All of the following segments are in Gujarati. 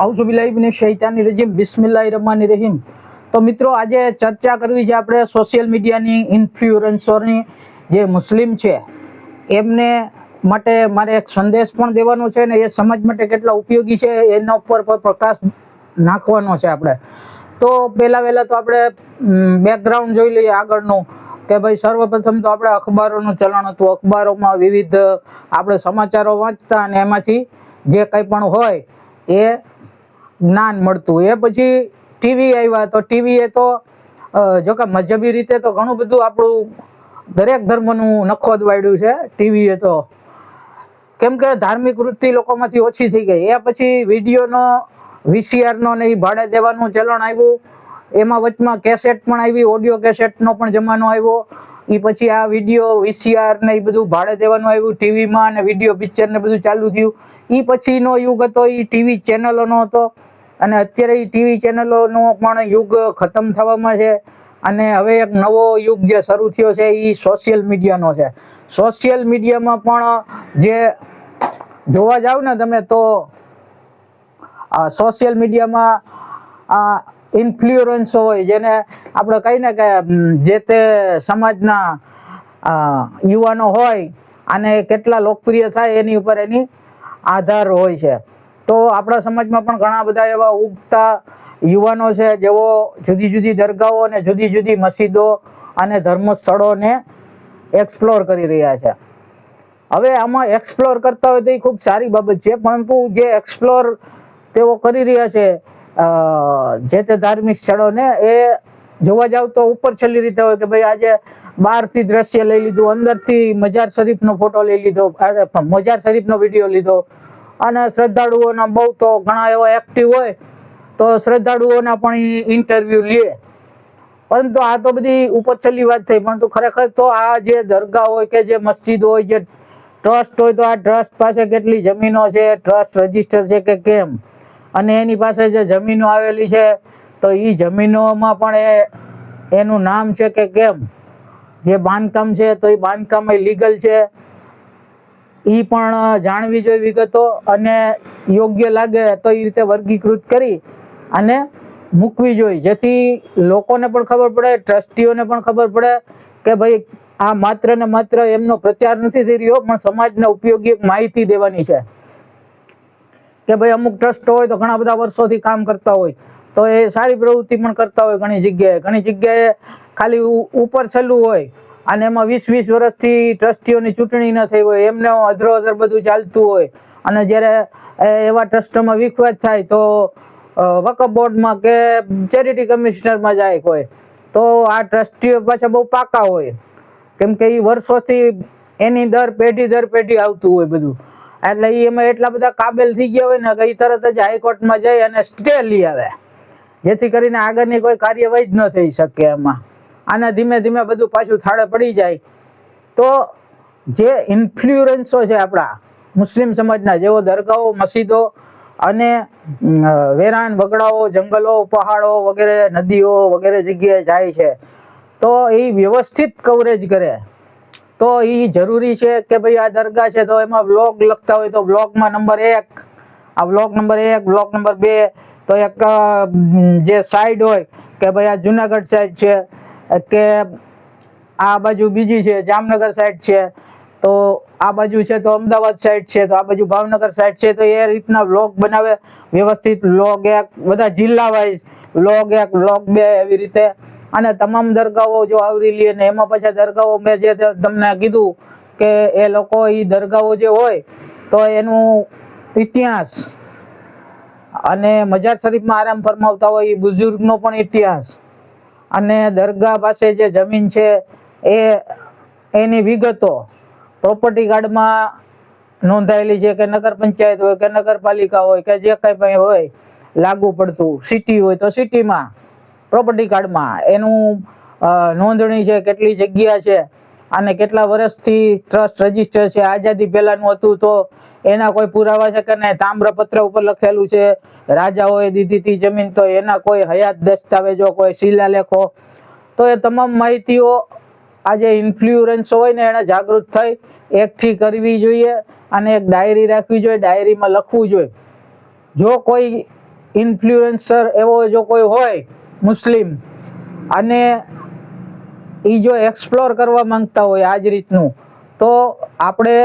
અવસુબિલાઈબને શૈતાની રજીમ, બિસ્મિલ્લાહ રમાની રહીમ. તો મિત્રો, આજે ચર્ચા કરવી છે આપણે સોશિયલ મીડિયાની ઇન્ફ્લુએન્સરની, જે મુસ્લિમ છે, એમને માટે મારે એક સંદેશ પણ દેવાનો છે ને એ સમાજ માટે કેટલા ઉપયોગી છે, એના ઉપર પર પ્રકાશ નાખવાનો છે આપણે. તો પહેલાં વહેલાં તો આપણે બેકગ્રાઉન્ડ જોઈ લઈએ આગળનું, કે ભાઈ સર્વપ્રથમ તો આપણે અખબારોનું ચલણ હતું. અખબારોમાં વિવિધ આપણે સમાચારો વાંચતા અને એમાંથી જે કંઈ પણ હોય, એ જ્ઞાન મળતું એ પછી ટીવી આવ્યા તો ટીવી એ તો જો કે મજહબી રીતે તો ઘણું બધું આપણું દરેક ધર્મનું નખોદ વાળ્યું છે. ટીવીએ તો. કેમ કે ધાર્મિક વૃત્તિ લોકોમાંથી ઓછી થઈ ગઈ. એ પછી વિડીયોનો વીસીઆરનો ને એ ભાડે દેવાનું ચલણ આવ્યું. એમાં વચમાં કેસેટ પણ આવી ઓડિયો કેસેટનો પણ જમાનો આવ્યો. એ પછી આ વીડિયો વીસીઆર ને એ બધું ભાડે દેવાનું આવ્યું. ટીવીમાં અને વીડિયો પિક્ચર ને બધું ચાલુ થયું. એ પછીનો યુગ હતો એ ટીવી ચેનલોનો હતો. અને અત્યારે ટીવી ચેનલોનો પણ યુગ ખતમ થવામાં છે. અને હવે એક નવો યુગ જે શરૂ થયો છે એ સોશિયલ મીડિયાનો છે. સોશિયલ મીડિયામાં પણ જે જોવા જાવ ને તમે તો સોશિયલ મીડિયામાં ઇન્ફ્લુઅન્સ હોય જેને આપણે કહીને કે જે તે સમાજના યુવાનો હોય અને કેટલા લોકપ્રિય થાય એની ઉપર એની આધાર હોય છે. તો આપણા સમાજમાં પણ ઘણા બધા એવા ઉગતા યુવાનો છે, જેઓ જુદી જુદી દરગાહો અને જુદી જુદી મસ્જિદો અને ધર્મ સ્થળોને એક્સપ્લોર કરી રહ્યા છે. હવે આમાં એક્સપ્લોર કરતા હોય તો એ ખૂબ સારી બાબત છે, પરંતુ જે એક્સપ્લોર તેઓ કરી રહ્યા છે જે તે ધાર્મિક સ્થળોને એ જોવા જાવ તો ઉપર છેલ્લી રીતે હોય કે ભાઈ આજે બહારથી દ્રશ્ય લઈ લીધું, અંદરથી મજાર શરીફનો ફોટો લઈ લીધો મજાર શરીફનો વીડિયો લીધો અને શ્રદ્ધાળુઓના બહુ તો ઘણા એવા એક્ટિવ હોય, તો શ્રદ્ધાળુઓના પણ ઇન્ટરવ્યુ લે. પરંતુ આ તો બધી ઉપરછલ્લી વાત થઈ, પરંતુ ખરેખર તો આ જે દરગાહ હોય કે જે મસ્જિદ હોય, જે ટ્રસ્ટ હોય, તો આ ટ્રસ્ટ પાસે કેટલી જમીનો છે ટ્રસ્ટ રજિસ્ટર છે કે કેમ? અને એની પાસે જે જમીનો આવેલી છે, તો એ જમીનોમાં પણ એ, એનું નામ છે કે કેમ? જે બાંધકામ છે, તો એ બાંધકામ લીગલ છે. એ પણ જાણવી જોઈએ વિગતો અને યોગ્ય લાગે તો એ રીતે વર્ગીકૃત કરી અને મૂકવી જોઈએ. જેથી લોકોને પણ ખબર પડે, ટ્રસ્ટીઓને પણ ખબર પડે કે ભાઈ, આ માત્ર ને માત્ર એમનો પ્રચાર નથી થઈ રહ્યો, પણ સમાજને ઉપયોગી માહિતી દેવાની છે. કે ભાઈ, અમુક ટ્રસ્ટ હોય તો ઘણા બધા વર્ષોથી કામ કરતા હોય, તો એ સારી પ્રવૃત્તિ પણ કરતા હોય ઘણી જગ્યાએ. ઘણી જગ્યાએ ખાલી ઉપર છેલ્લું હોય અને એમાં વીસ વીસ વર્ષથી ટ્રસ્ટીઓની ચૂંટણી ન થઈ હોય, એમને અધરો અધર બધું ચાલતું હોય. અને જ્યારે એવા ટ્રસ્ટમાં વિખવાદ થાય તો વકફ બોર્ડમાં કે ચેરિટી કમિશનરમાં જાય કોઈ. તો આ ટ્રસ્ટીઓ પાછા બહુ પાકા હોય. કેમ કે એ વર્ષોથી એની દર પેઢી દર પેઢી આવતું હોય બધું. એટલે એ એમાં એટલા બધા કાબેલ થઈ ગયા હોય ને કે એ તરત જ હાઈકોર્ટમાં જઈ અને સ્ટે લઈ આવે. જેથી કરીને આગળની કોઈ કાર્યવાહી જ ન થઈ શકે એમાં. આને ધીમે ધીમે બધું પાછું થાળે પડી જાય. તો જે ઇન્ફ્લુઅન્સો છે આપણા, મુસ્લિમ સમાજના જેઓ દરગાહો, મસ્જિદો અને વેરાન વગડાઓ જંગલો, પહાડો વગેરે, નદીઓ વગેરે જગ્યાએ જાય છે, તો એ વ્યવસ્થિત કવરેજ કરે. તો એ જરૂરી છે કે ભાઈ આ દરગાહ છે તો એમાં બ્લોગ લખતા હોય તો બ્લોગમાં નંબર એક, આ બ્લોક નંબર એક બ્લોક નંબર બે, તો એક જે સાઈડ હોય કે ભાઈ આ જુનાગઢ સાઈડ છે કે આ બાજુ બીજી છે, જામનગર સાઈડ છે, તો આ બાજુ છે તો અમદાવાદ સાઈડ છે, તો આ બાજુ ભાવનગર સાઈડ છે, તો એ રીતના વ્લોગ બનાવે, વ્યવસ્થિત વ્લોગ એક, બધા જિલ્લા વાઇઝ વ્લોગ એક વ્લોગ બે એવી રીતે. અને તમામ દરગાહો જો આવરી લે ને એમાં પાછા દરગાહો મેં જે તમને કીધું કે એ લોકો એ દરગાહો જે હોય, તો એનું ઇતિહાસ અને મજાર શરીફમાં આરામ ફરમાવતા હોય એ બુઝુર્ગનો પણ ઇતિહાસ. અને દરગાહ પાસે જે જમીન છે, એ, એની વિગતો પ્રોપર્ટી કાર્ડમાં નોંધાયેલી છે કે નગર પંચાયત હોય કે નગરપાલિકા હોય કે જે કંઈ પણ હોય, લાગુ પડતું સિટી હોય તો સિટીમાં પ્રોપર્ટી કાર્ડમાં એનું નોંધણી છે કેટલી જગ્યા છે અને કેટલા વર્ષથી ટ્રસ્ટ રજિસ્ટર છે, આઝાદી પહેલાનું હતું તો એના કોઈ પુરાવા છે કે નહીં? તામ્રપત્ર ઉપર લખેલું છે, રાજાઓએ દીધી હતી જમીન, તો એના કોઈ હયાત દસ્તાવેજો, કોઈ શિલાલેખો? તો એ તમામ માહિતીઓ આ જે ઇન્ફ્લુઅન્સ હોય ને એને જાગૃત થઈ એકઠી કરવી જોઈએ અને એક ડાયરી રાખવી જોઈએ ડાયરીમાં લખવું જોઈએ. જો કોઈ ઇન્ફ્લુઅન્સર એવો જો કોઈ હોય, મુસ્લિમ, અને એ જો એક્સપ્લોર કરવા માંગતા હોય આ જ રીતનું, તો આપણે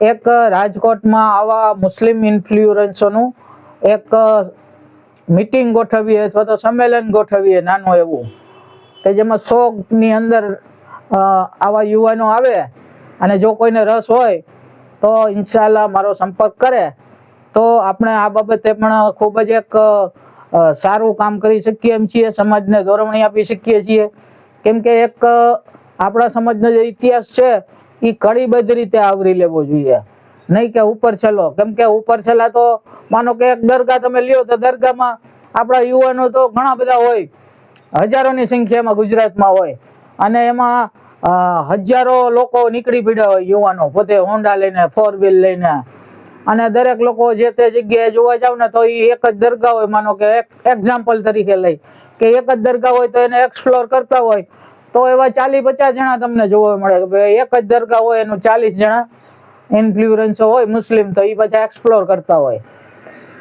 એક રાજકોટમાં આવા મુસ્લિમ ઇન્ફ્લુઅન્સોનું એક મીટિંગ ગોઠવીએ અથવા તો સંમેલન ગોઠવીએ નાનું એવું, કે જેમાં શોકની અંદર આવા યુવાનો આવે અને જો કોઈને રસ હોય, તો ઇન્શાલ્લાહ મારો સંપર્ક કરે. તો આપણે આ બાબતે પણ ખૂબ જ એક સારું કામ કરી શકીએ એમ છીએ, સમાજને દોરવણી આપી શકીએ છીએ. કેમ કે એક આપણા સમાજનો જે ઇતિહાસ છે એ કડીબદ્ધ રીતે આવરી લેવો જોઈએ. નહીં કે ઉપર છેલ્લો. કેમ કે ઉપર છેલ્લા તો, માનો કે એક દરગાહ તમે લ્યો તો દરગાહમાં આપણા યુવાનો તો ઘણા બધા હોય. હજારોની સંખ્યામાં ગુજરાતમાં હોય. અને એમાં હજારો લોકો નીકળી પડ્યા હોય યુવાનો. પોતે હોન્ડા લઈને ફોર વ્હીલ લઈને. અને દરેક લોકો જે તે જગ્યાએ જોવા જાવ ને તો એ એક જ દરગાહ હોય. માનો કે એક એક્ઝામ્પલ તરીકે લઈ. કે એક જ દરગાહ હોય તો એને એક્સપ્લોર કરતા હોય. તો એવા ચાલીસ પચાસ જણા તમને જોવા મળે કે ભાઈ એક જ દરગાહ હોય એનું ચાલીસ જણા ઇન્ફ્લુએન્સર હોય, મુસ્લિમ, તો એ પાછા એક્સપ્લોર કરતા હોય.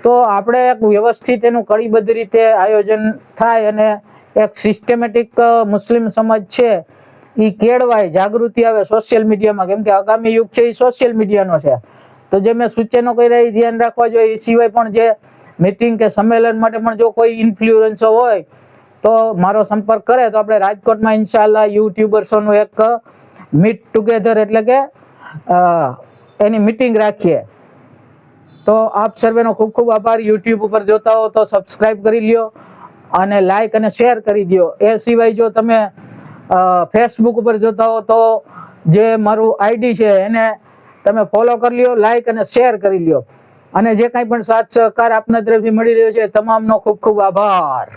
તો આપણે એક વ્યવસ્થિત એનું કડીબદ્ધ રીતે આયોજન થાય અને એક સિસ્ટમેટિક મુસ્લિમ સમાજ છે એ કેળવાય, જાગૃતિ આવે સોશિયલ મીડિયામાં કેમ કે આગામી યુગ છે એ સોશિયલ મીડિયાનો છે. તો જે મેં સૂચનો કર્યા એ ધ્યાન રાખવા જોઈએ. એ સિવાય પણ જે મીટિંગ કે સંમેલન માટે પણ જો કોઈ ઇન્ફ્લુએન્સર હોય તો મારો સંપર્ક કરે તો આપણે રાજકોટમાં ઇન્શાલ્લાહ યુટ્યુબર્સોનું એક મીટ ટુગેધર એટલે કે એની મીટિંગ રાખીએ. તો આપ સર્વેનો ખૂબ ખૂબ આભાર. યુટ્યુબ ઉપર જોતા હો તો સબસ્ક્રાઇબ કરી લ્યો અને લાઈક અને શેર કરી દો એ સિવાય જો તમે ફેસબુક ઉપર જોતા હો તો જે મારું આઈડી છે એને તમે ફોલો કરી લ્યો લાઈક અને શેર કરી લ્યો. અને જે કાંઈ પણ સાથ સહકાર આપના તરફથી મળી રહ્યો છે તમામનો ખૂબ ખૂબ આભાર.